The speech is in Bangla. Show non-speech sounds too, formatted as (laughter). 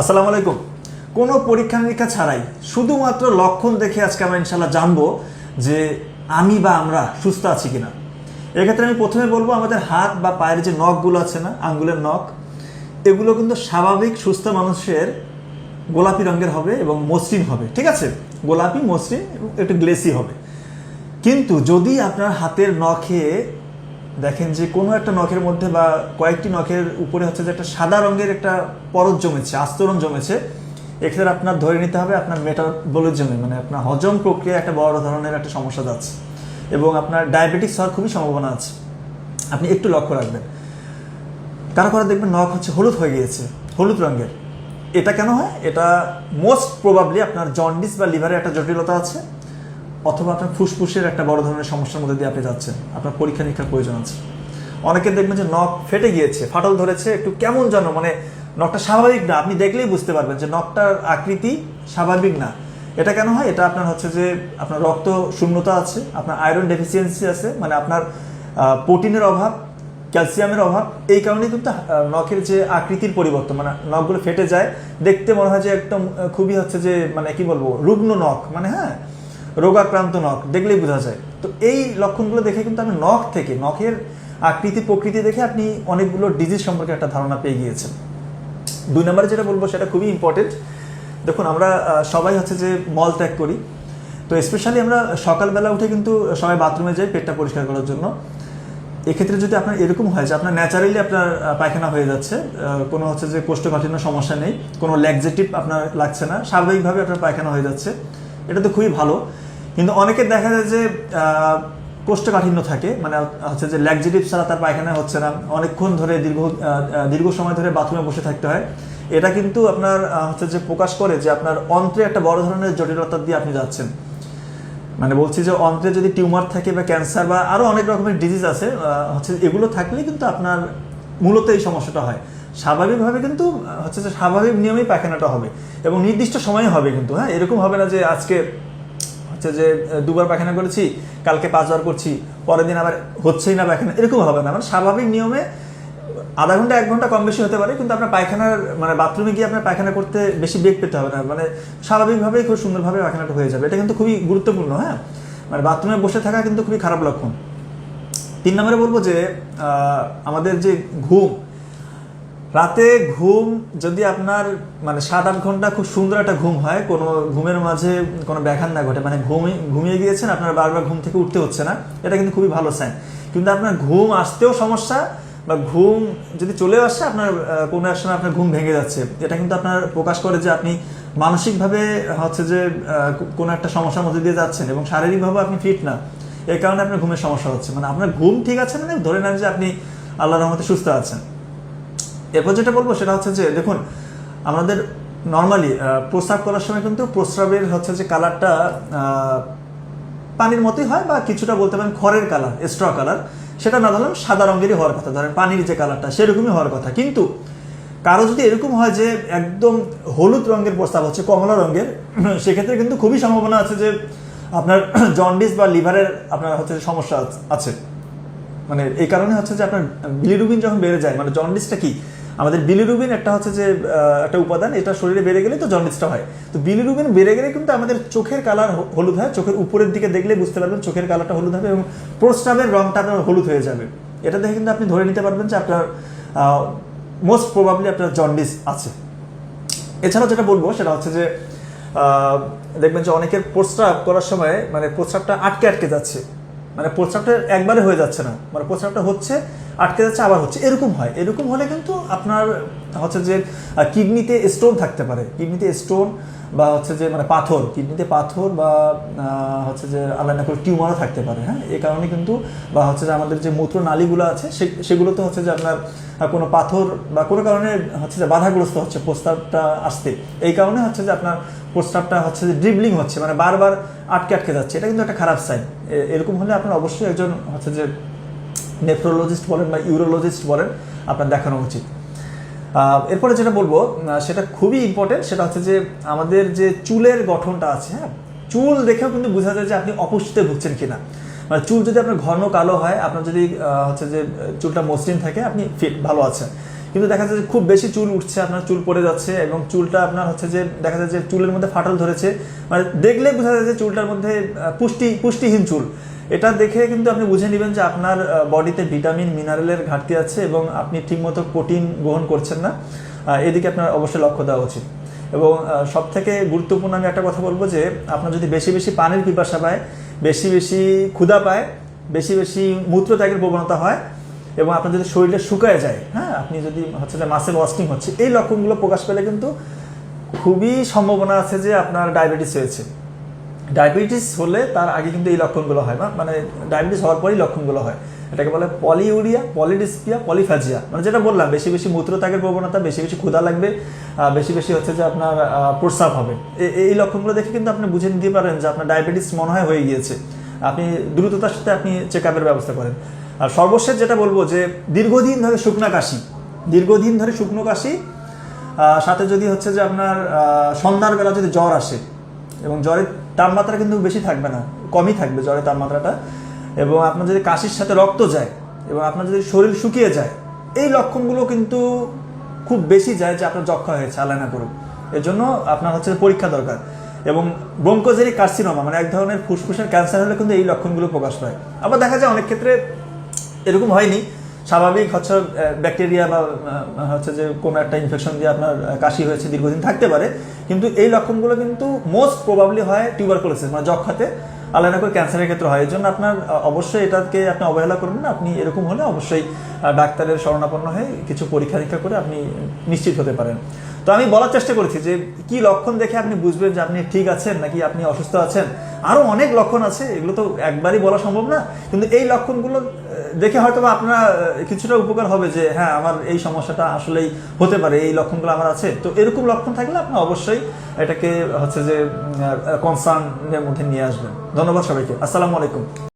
আসসালামু আলাইকুম। কোনো পরীক্ষা নিরীক্ষা ছাড়াই শুধুমাত্র লক্ষণ দেখে আজকে আমরা ইনশাল্লাহ জানব যে আমি বা আমরা সুস্থ আছি কিনা। এক্ষেত্রে আমি প্রথমে বলব, আমাদের হাত বা পায়ের যে নখগুলো আছে না, আঙ্গুলের নখ, এগুলো কিন্তু স্বাভাবিক সুস্থ মানুষের গোলাপি রঙের হবে এবং মসৃণ হবে। ঠিক আছে? গোলাপি, মসৃণ এবং একটু গ্লেসি হবে। কিন্তু যদি আপনার হাতের নখে দেখেন যে কোনো একটা নখের মধ্যে বা কয়েকটি নখের উপরে হচ্ছে যে একটা সাদা রঙের একটা পরত জমেছে, আস্তরণ জমেছে, এক্ষেত্রে আপনার ধরে নিতে হবে আপনার মেটাবলিজমে মানে আপনার হজম প্রক্রিয়া একটা বড় ধরনের একটা সমস্যা যাচ্ছে এবং আপনার ডায়াবেটিস হওয়ার খুবই সম্ভাবনা আছে। আপনি একটু লক্ষ্য রাখবেন। কারও দেখবেন নখ হচ্ছে হলুদ হয়ে গিয়েছে, হলুদ রঙের। এটা কেন হয়? এটা মোস্ট প্রবাবলি আপনার জন্ডিস বা লিভারের একটা জটিলতা আছে। অথবা আপনার ফুসফুসের একটা বড় ধরনের সমস্যার মধ্যে দিয়ে আপনি যাচ্ছেন। আপনার পরীক্ষা নিরীক্ষার প্রয়োজন আছে। অনেকে দেখবেন যে নখ ফেটে গিয়েছে, ফাটল ধরেছে, একটু কেমন যেন মানে নখটা স্বাভাবিক না, আপনি দেখলেই বুঝতে পারবেন যে নখটার আকৃতি স্বাভাবিক না। এটা কেন হয়? এটা আপনার হচ্ছে যে আপনার রক্ত শূন্যতা আছে, আপনার আয়রন ডেফিসিয়েন্সি আছে মানে আপনার প্রোটিনের অভাব, ক্যালসিয়ামের অভাব, এই কারণেই কিন্তু নখের যে আকৃতির পরিবর্তন মানে নখগুলো ফেটে যায়, দেখতে মনে হয় যে একদম খুবই হচ্ছে যে মানে কি বলব, রুগ্ন নখ মানে হ্যাঁ? রোগাক্রান্ত নখ, দেখলেই বোঝা যায়। তো এই লক্ষণগুলো দেখে কিন্তু আমি নখ থেকে, নখের আকৃতি, প্রকৃতি দেখে আপনি অনেকগুলো ডিজিজ সম্পর্কে একটা ধারণা পেয়ে গিয়েছেন। দুই নম্বরে যেটা বলব, সেটা খুবই ইম্পর্টেন্ট দেখুন, আমরা সবাই হচ্ছে যে মল ত্যাগ করি। তো স্পেশালি আমরা সকালবেলা উঠে কিন্তু সবাই বাথরুমে যাই, পেটটা পরিষ্কার করার জন্য। এক্ষেত্রে যদি আপনার এরকম হয় যে আপনার ন্যাচারালি আপনার পায়খানা হয়ে যাচ্ছে কোনো হচ্ছে যে কোষ্ঠকাঠিন্য সমস্যা নেই, কোনো ল্যাকজেটিভ আপনার লাগছে না, স্বাভাবিকভাবে আপনার পায়খানা হয়ে যাচ্ছে। এটা তো খুবই ভালো। কিন্তু অনেকের দেখা যায় যে কোষ্ঠকাঠিন্য থাকে। মানে হচ্ছে যে ল্যাকজেটিভ ছাড়া তার পায়খানা হচ্ছে না। অনেকক্ষণ ধরে দীর্ঘ দীর্ঘ সময় ধরে বাথরুমে বসে থাকতে হয়। এটা কিন্তু আপনার হচ্ছে যে প্রকাশ করে যে আপনার অন্ত্রে একটা বড় ধরনের জটিলতা দিয়ে আপনি যাচ্ছেন। মানে বলছি যে অন্ত্রে যদি টিউমার থাকে বা ক্যান্সার বা আরও অনেক রকমের ডিজিজ আছে হচ্ছে এগুলো থাকলে কিন্তু আপনার মূলত এই সমস্যাটা হয়। স্বাভাবিকভাবে কিন্তু হচ্ছে যে স্বাভাবিক নিয়মেই পায়খানাটা হবে এবং নির্দিষ্ট সময়ে হবে কিন্তু হ্যাঁ? এরকম হবে না যে আজকে, হচ্ছে যে দুবার পায়খানা করেছি, কালকে পাঁচবার করছি, পরের দিন আবার হচ্ছেই না পায়খানা, এরকম হবে না। মানে স্বাভাবিক নিয়মে আধা ঘণ্টা, এক ঘণ্টা কম বেশি হতে পারে, কিন্তু আপনার পায়খানার মানে বাথরুমে গিয়ে আপনার পায়খানা করতে বেশি বেগ পেতে হবে না। মানে স্বাভাবিকভাবেই খুব সুন্দরভাবে পায়খানাটা হয়ে যাবে। এটা কিন্তু খুবই গুরুত্বপূর্ণ হ্যাঁ? মানে বাথরুমে বসে থাকা কিন্তু খুবই খারাপ লক্ষণ। তিন নম্বরে বলব যে আমাদের যে ঘুম রাতে ঘুম, যদি আপনার মানে সাত আট ঘণ্টা খুব সুন্দর একটা ঘুম হয়, কোনো ঘুমের মাঝে কোনো ব্যাঘাত না ঘটে মানে ঘুমিয়ে ঘুমিয়ে গিয়েছেন, আপনার বারবার ঘুম থেকে উঠতে হচ্ছে না, এটা কিন্তু খুবই ভালো সাইন কিন্তু আপনার ঘুম আসতেও সমস্যা, বা ঘুম যদি চলে আসে, আপনার কোনো এক সময় আপনার ঘুম ভেঙে যাচ্ছে। এটা কিন্তু আপনার প্রকাশ করে যে আপনি মানসিকভাবে হচ্ছে যে কোনো একটা সমস্যার মধ্যে দিয়ে যাচ্ছেন, এবং শারীরিকভাবে আপনি ফিট না এই কারণে আপনার ঘুমের সমস্যা হচ্ছে। মানে আপনার ঘুম ঠিক আছে মানে ধরে নেন যে আপনি আল্লাহ রহমতে সুস্থ আছেন। এরপর যেটা বলব সেটা হচ্ছে যে, দেখুন, আমাদের নর্মালি প্রস্রাব করার সময় কিন্তু প্রস্রাবের হচ্ছে যে কালারটা পানির মতোই হয় বা কিছুটা বলতে পারেন খড়ের কালার স্ট্র কালার সেটা না ধরলাম সাদা রঙেরই হওয়ার কথা। ধরেন পানির যে কালারটা সেরকমই হওয়ার কথা। কিন্তু কারও যদি এরকম হয় যে একদম হলুদ রঙের প্রস্তাব হচ্ছে, কমলা রঙের, (clears throat) সেক্ষেত্রে কিন্তু খুবই সম্ভাবনা আছে যে আপনার (clears throat) জন্ডিস বা লিভারের আপনার হচ্ছে সমস্যা আছে। মানে এই কারণে হচ্ছে যে আপনার বিলিরুবিন যখন বেড়ে যায় মানে জন্ডিসটা কি? আমাদের বিলিরুবিন একটা হচ্ছে যে একটা উপাদান, এটা শরীরে বেড়ে গেলে তো জন্ডিসটা হয়। তো বিলিরুবিন বেড়ে গেলে কিন্তু আমাদের চোখের কালার হলুদ হয়। চোখের উপরের দিকে দেখলে বুঝতে পারবেন চোখের কালারটা হলুদ হবে এবং প্রস্রাবের রংটা আপনার হলুদ হয়ে যাবে। এটা দেখে কিন্তু আপনি ধরে নিতে পারবেন যে আপনার মোস্ট প্রবাবলি আপনার জন্ডিস আছে। এছাড়াও যেটা বলব সেটা হচ্ছে যে দেখবেন যে অনেকের প্রস্রাব করার সময় মানে প্রস্রাবটা আটকে আটকে যাচ্ছে। মানে প্রস্রাবটা একবারে হয়ে যাচ্ছে না। মানে প্রস্রাবটা হচ্ছে আটকে যাচ্ছে, আবার হচ্ছে। এরকম হয়। এরকম হলে কিন্তু আপনার হচ্ছে যে কিডনিতে স্টোন থাকতে পারে। কিডনিতে স্টোন বা হচ্ছে যে মানে পাথর। কিডনিতে পাথর বা হচ্ছে যে আল্লাহ না করে টিউমারও থাকতে পারে হ্যাঁ? এ কারণে কিন্তু, বা হচ্ছে যে, আমাদের যে মূত্র নালীগুলো আছে, সে- সেগুলোতে হচ্ছে যে, আপনার কোনো পাথর বা কোনো কারণে হচ্ছে যে, বাধাগ্রস্ত হচ্ছে প্রস্তাবটা আসতে। এই কারণে হচ্ছে যে, আপনার প্রস্তাবটা হচ্ছে যে ড্রিবলিং হচ্ছে মানে বারবার আটকে আটকে যাচ্ছে। এটা কিন্তু একটা খারাপ সাইন এরকম হলে আপনার অবশ্যই একজন হচ্ছে যে নেফ্রোলজিস্ট বলেন বা ইউরোলজিস্ট বলেন, আপনার দেখানো উচিত। এরপরে যেটা বলব সেটা খুবই ইম্পর্টেন্ট সেটা হচ্ছে যে আমাদের যে চুলের গঠনটা আছে হ্যাঁ? চুল দেখেও কিন্তু বোঝা যায় যে আপনি অপুষ্টিতে ভুগছেন কিনা। মানে চুল যদি আপনার ঘন কালো হয়, আপনার যদি হচ্ছে যে, চুলটা মসৃণ থাকে, আপনি ফিট ভালো আছেন। কিন্তু দেখা যাচ্ছে যে খুব বেশি চুল উঠছে, আপনার চুল পড়ে যাচ্ছে এবং চুলটা আপনার হচ্ছে যে, দেখা যাচ্ছে যে চুলের মধ্যে ফাটল ধরেছে। মানে দেখলে বোঝা যায় যে চুলটার মধ্যে পুষ্টি, পুষ্টিহীন চুল। এটা দেখে কিন্তু আপনি বুঝে নেবেন যে আপনার বডিতে ভিটামিন, মিনারেলের ঘাটতি আছে এবং আপনি ঠিকমতো প্রোটিন গ্রহণ করছেন না। এদিকে আপনার অবশ্যই লক্ষ্য দেওয়া উচিত। এবং সব থেকে গুরুত্বপূর্ণ আমি একটা কথা বলব যে, আপনার যদি বেশি বেশি পানির পিপাসা পায়, বেশি বেশি ক্ষুধা পায়, বেশি বেশি মূত্রত্যাগের প্রবণতা হয় এবং আপনার যদি শরীরে শুকায় যায় হ্যাঁ আপনি যদি হচ্ছে যে মাসেল ওয়াস্টিং হচ্ছে, এই লক্ষণগুলো প্রকাশ পেলে কিন্তু খুবই সম্ভাবনা আছে যে আপনার ডায়াবেটিস হয়েছে। ডায়াবেটিস হলে তার আগে কিন্তু এই লক্ষণগুলো হয় না মানে ডায়াবেটিস হওয়ার পরেই লক্ষণগুলো হয়। এটাকে বলে পলিউরিয়া পলিডিসপিয়া পলিফ্যাজিয়া মানে যেটা বললাম, বেশি বেশি মূত্রত্যাগের প্রবণতা, বেশি বেশি ক্ষুধা লাগবে বেশি বেশি হচ্ছে যে আপনার প্রস্রাব হবে। এই লক্ষণগুলো দেখে কিন্তু আপনি বুঝে নিতে পারেন যে আপনার ডায়াবেটিস মনে হয় হয়ে গিয়েছে। আপনি দ্রুততার সাথে আপনি চেক আপের ব্যবস্থা করেন। আর সর্বশেষ যেটা বলব যে দীর্ঘদিন ধরে শুকনা কাশি, দীর্ঘদিন ধরে শুকনো কাশি সাথে যদি হচ্ছে যে আপনার সন্ধ্যার বেলা যদি জ্বর আসে, এবং জ্বরের তাপমাত্রা কিন্তু বেশি থাকবে না, কমই থাকবে জ্বরের তাপমাত্রাটা। এবং আপনার যদি কাশির সাথে রক্ত যায় এবং আপনার যদি শরীর শুকিয়ে যায়, এই লক্ষণগুলো কিন্তু খুব বেশি যায় যে আপনার যক্ষা হয়েছে আলাদা করুন। এর জন্য আপনার হচ্ছে পরীক্ষা দরকার। এবং ব্রঙ্কোজেরিক কার্সিনোমা মানে এক ধরনের ফুসফুসের ক্যান্সার হলে কিন্তু এই লক্ষণগুলো প্রকাশ পায়। আবার দেখা যায় অনেক ক্ষেত্রে এরকম হয়নি স্বাভাবিক হচ্ছে ব্যাকটেরিয়া বা হচ্ছে যে কোনো একটা ইনফেকশন দিয়ে আপনার কাশি হয়েছে, দীর্ঘদিন থাকতে পারে। কিন্তু এই লক্ষণগুলো কিন্তু মোস্ট প্রবাবলি হয় টিউবার টিউবারকুলোসিস মানে যক্ষাতে আলাদা করে ক্যান্সারের ক্ষেত্রে হয়। এই জন্য আপনার অবশ্যই এটাকে আপনি অবহেলা করবেন না। আপনি এরকম হলে অবশ্যই ডাক্তারের শরণাপন্ন হয়ে কিছু পরীক্ষা নিরীক্ষা করে আপনি নিশ্চিত হতে পারেন। তো আমি বলার চেষ্টা করেছি যে, কি লক্ষণ দেখে আপনি বুঝবেন যে আপনি ঠিক আছেন নাকি আপনি অসুস্থ আছেন? আরও অনেক লক্ষণ আছে, এগুলো তো একবারই বলা সম্ভব না। কিন্তু এই লক্ষণগুলো দেখে হয়তো আপনার কিছুটা উপকার হবে যে হ্যাঁ আমার এই সমস্যাটা আসলেই হতে পারে, এই লক্ষণগুলো আমার আছে। তো এরকম লক্ষণ থাকলে আপনি অবশ্যই এটাকে হচ্ছে যে কনসার্নের মধ্যে নিয়ে আসবেন। ধন্যবাদ সবাইকে। আসসালামু আলাইকুম।